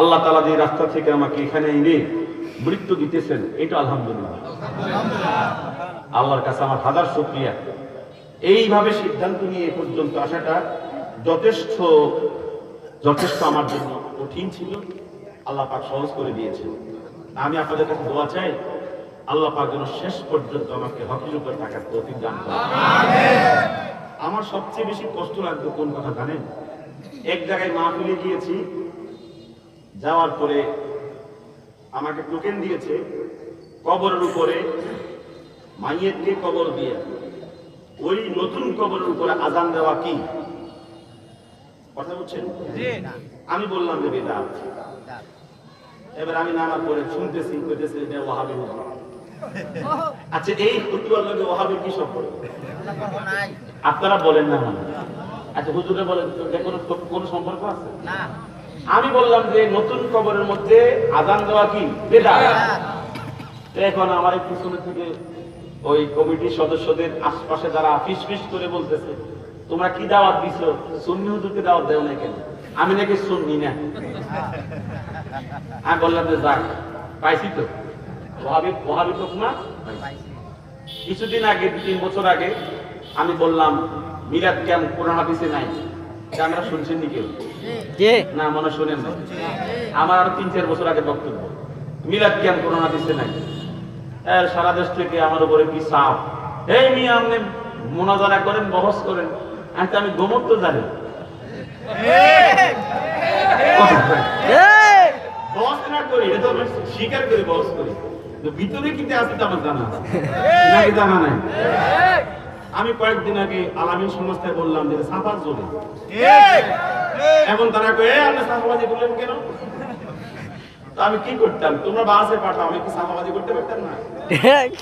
আল্লাহ তালা যে রাস্তা থেকে আমাকে এখানে এনে মৃত্যু দিতেছেন এটা আলহামদুলিল্লাহ। আল্লাহর কাছে আমার হাজার শুক্রিয়া। এইভাবে সিদ্ধান্ত নিয়ে এ পর্যন্ত আসাটা যথেষ্ট যথেষ্ট আমার জন্য কঠিন ছিল। আল্লাহ পাক সহজ করে দিয়েছেন। আমি আপনাদের কাছে দোয়া চাই আল্লাহ পাক যেন শেষ পর্যন্ত আমাকে হকির উপর থাকার তৌফিক দান আমার সবচেয়ে বেশি কষ্ট লাগতো কোন কথা জানেন? এক জায়গায় মাহফিলে গিয়েছি যাওয়ার পরে আমাকে টোকেন দিয়েছে কবরের উপরে মাইয়েরকে কবর দিয়ে। ওই নতুন কবরের উপরে আজান দেওয়া কি? কথা বলছেন? আমি বললাম যে বেদা এবার আমি নামার পরে শুনতেছি কইতেছি এটা ওয়াহাবি আচ্ছা এই হুজুরের লগে ওয়াহাবির কি সম্পর্ক? আপনারা বলেন না আচ্ছা হুজুরে বলেন কোনো কোনো সম্পর্ক আছে? আমি বললাম যে নতুন কবরের মধ্যে আজান দেওয়া কি? বেদা এখন আমার এই পিছনে থেকে ওই কমিটির সদস্যদের আশপাশে যারা ফিস ফিস করে বলতেছে তোমরা কি দাওয়াত দিছো? সুন্নি হুজুরকে দাওয়াত দেও না কেন? আমি নাকি শুননি না। আমি বললাম যে যাক পাইছি তো। ওহাবি ওহাবি তো না? কিছুদিন আগে দু তিন বছর আগে আমি বললাম মিরাদ ক্যাম্প কোন হাদিসে নাই? আমরা শুনছেন নি কেউ না মনে শোনেন না আমার আরও তিন চার বছর আগে বক্তব্য। মিলাদ ক্যাম্প করোনা দিচ্ছে নাই। এর সারা দেশ থেকে আমার উপরে কি সাপ এই মিয়া আপনি মোনাজারা করেন বহস করেন। আমি তো আমি গোমর তো জানি। বহস না করি এটা আমি স্বীকার করি বহস করি। ভিতরে কিন্তু আছে তো আমার জানা আছে। জানা নাই? আমি কয়েকদিন আগে আলামিন সংস্থায় বললাম যে সাফার জোরে। এখন তারা কয়ে "এ, আপনি সাফাবাজি করলেন কেন? তো আমি কি করতাম? তোমরা বাসে পাঠাও আমি কি সাফাবাজি করতে পারতাম না? ঠিক।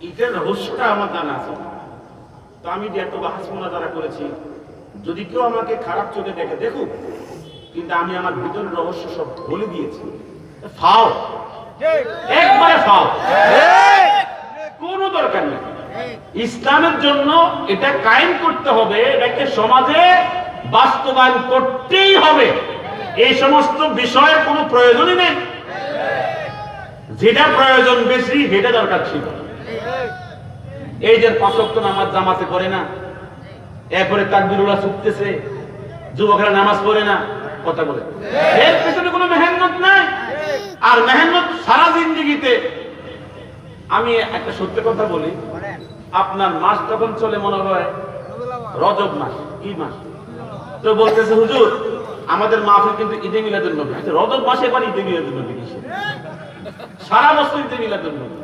এটার রহস্যটা আমার জানা আছে। তো আমি যে এত বাহাস যারা করেছি যদি কেউ আমাকে খারাপ চোখে দেখে দেখুক কিন্তু আমি আমার ভিতরের রহস্য সব বলে দিয়েছি। ফাও। একবারে ফাও। কোনো দরকার নেই। ইসলামের জন্য এটা কায়েম করতে হবে, এটাকে সমাজে বাস্তবায়ন করতেই হবে। এই সমস্ত বিষয়ের কোনো প্রয়োজনই নেই। যেটা প্রয়োজন বেশি, সেটা দরকার ছিল। এই যে পাঁচক্ত নামাজ জামাতে করে না, এরপরে তাকবিরুল্লাহ ছুটতেছে, যুবকরা নামাজ পড়ে না, কথা বলে। এর পেছনে কোনো মেহনত নাই। আর মেহনত সারা জিন্দিগিতে আমি একটা সত্য কথা বলি। আপনার মাস তখন চলে মনে হয়, রজব মাস, কি মাস? তো বলতেছে, হুজুর, আমাদের মাহফিল কিন্তু ঈদে মিলাদুল নবী। আচ্ছা রজব মাসে এবার ঈদে মিলাদুল নবী সারা বছর ঈদে মিলাদুল নবী।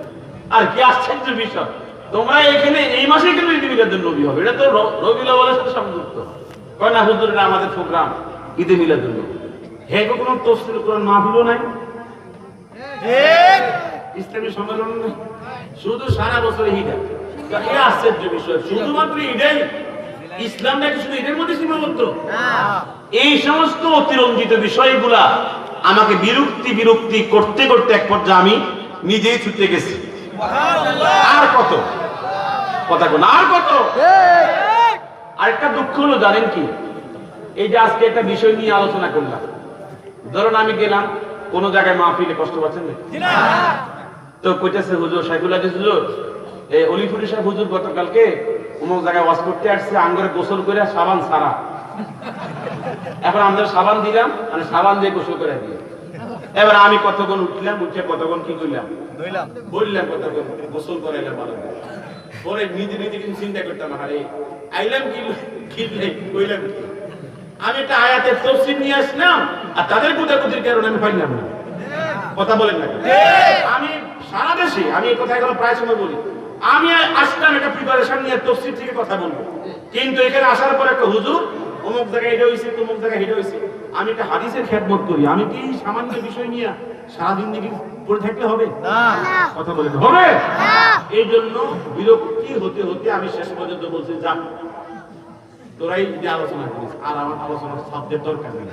আর কি আশ্চর্য বিষয়, তোমরা এখানে এই মাসে কেন ঈদে মিলাদুল নবী হবে? এটা তো রবিউল আউয়ালের সাথে সংযুক্ত। কয় না, হুজুর, এটা আমাদের প্রোগ্রাম, ঈদে মিলাদুল নবী। হে কোনো তফসিল কোরআন মাহফিলও নাই? ইসলামী সম্মেলন শুধু সারা বছর ঈদ তো আশ্চর্য বিষয়। শুধুমাত্র ঈদেই? ইসলাম নাকি শুধু ঈদের মধ্যে সীমাবদ্ধ? এই সমস্ত অতিরঞ্জিত বিষয়গুলা আমাকে বিরক্তি বিরক্তি করতে করতে এক পর্যায়ে আমি নিজেই ছুটে গেছি। আর কত? কথা কোন? আর কত? আরেকটা দুঃখ হলো, জানেন কি? এই যে আজকে একটা বিষয় নিয়ে আলোচনা করলাম। ধরুন আমি গেলাম, কোন জায়গায় মাহফিলে কষ্ট পাচ্ছেন না? তো কইতেছে হুজুর সাইফুল আজিজ হুজুর এই অলিফুরি সাহেব হুজুর গতকালকে অমুক জায়গায় ওয়াজ করতে আসছে আঙ্গরে গোসল করে সাবান সারা এখন আমাদের সাবান দিলাম মানে সাবান দিয়ে গোসল করে দিয়ে এবার আমি কতক্ষণ উঠলাম উঠে কতক্ষণ কি করলাম বললাম কতক্ষণ গোসল করাইলাম ভালো করে। পরে নিজে নিজে কিন্তু চিন্তা করতাম আরে আইলাম কি কি কইলাম কি? আমি একটা আয়াতের তফসিল নিয়ে আসলাম আর তাদের কোথাকুতির কারণে আমি পাইলাম না। কথা বলেন না আমি দেশে আমি এই কথা এখন প্রায় সময় বলি। আমি আসলাম একটা প্রিপারেশন নিয়ে তফসিল থেকে কথা বলব। কিন্তু এখানে আসার পর একটা হুজুর অমুক জায়গায় এটা হয়েছে তমুক জায়গায় এটা হয়েছে আমি একটা হাদিসের খেদমত করি। আমি কি সামান্য বিষয় নিয়ে সারাদিন দিকে পড়ে থাকলে হবে? কথা বলেন হবে? এই জন্য বিরক্তি হতে হতে আমি শেষ পর্যন্ত বলছি যা তোরাই যে আলোচনা করিস আর আমার আলোচনার শব্দের দরকার নেই।